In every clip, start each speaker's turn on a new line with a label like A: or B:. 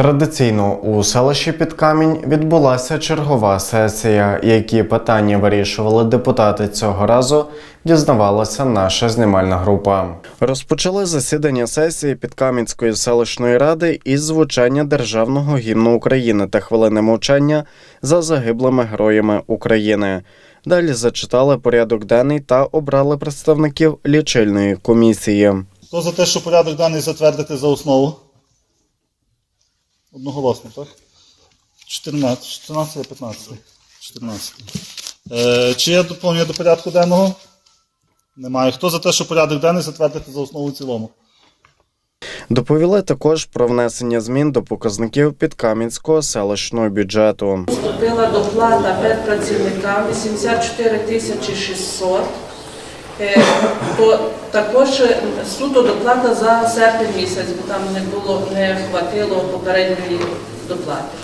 A: Традиційно у селищі Підкамінь відбулася чергова сесія. Які питання вирішували депутати цього разу, дізнавалася наша знімальна група. Розпочали засідання сесії Підкам'янської селищної ради із звучання державного гімну України та хвилини мовчання за загиблими героями України. Далі зачитали порядок денний та обрали представників лічильної комісії.
B: Хто за те, що порядок даний затвердити за основу? Одноголосно, так? 14, 14 15. 14. Е, чи є доповнення до порядку денного? Немає. Хто за те, що порядок денний затвердити за основу в цілому?
A: Доповіли також про внесення змін до показників підкам'янського селищного бюджету.
C: Поступила доплата педпрацівникам 84 тисячі 600. Е, То також е, суто доплата за серпень місяць, бо там не було, не хватило попередньої доплати.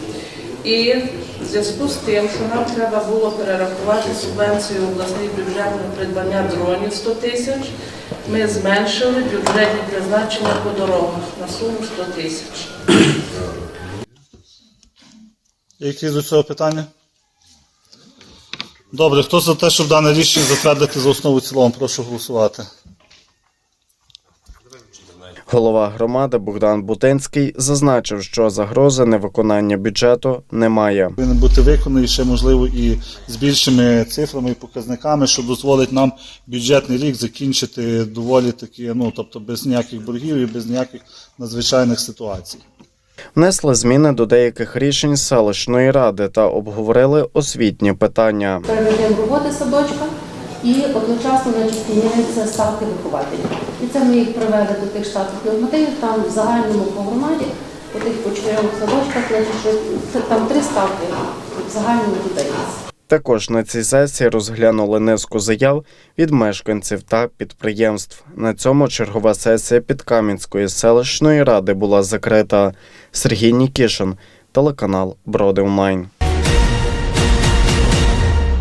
C: І в зв'язку з тим, що нам треба було перерахувати субвенцію обласний бюджет на придбання дронів 100 тисяч, ми зменшили бюджетні призначення по дорогах на суму 100 тисяч.
B: Якісь до цього питання? Добре, хто за те, щоб дане рішення затвердити за основу цілому, прошу голосувати.
A: Голова громади Богдан Бутинський зазначив, що загрози невиконання бюджету немає.
B: повинен бути виконаний ще можливо і з більшими цифрами і показниками, що дозволить нам бюджетний рік закінчити доволі таки, ну тобто без ніяких боргів і без ніяких надзвичайних ситуацій.
A: Внесли зміни до деяких рішень селищної ради та обговорили освітні питання.
D: переведемо роботи садочка і одночасно змінюються ставки вихователів. І це ми їх привели до тих штатних нормативів, там в загальному по громаді, по тих по чотирьох садочках, значить, там три ставки в загальному додається.
A: Також на цій сесії розглянули низку заяв від мешканців та підприємств. На цьому чергова сесія Підкам'янської селищної ради була закрита. Сергій Нікішин, телеканал Броди Онлайн.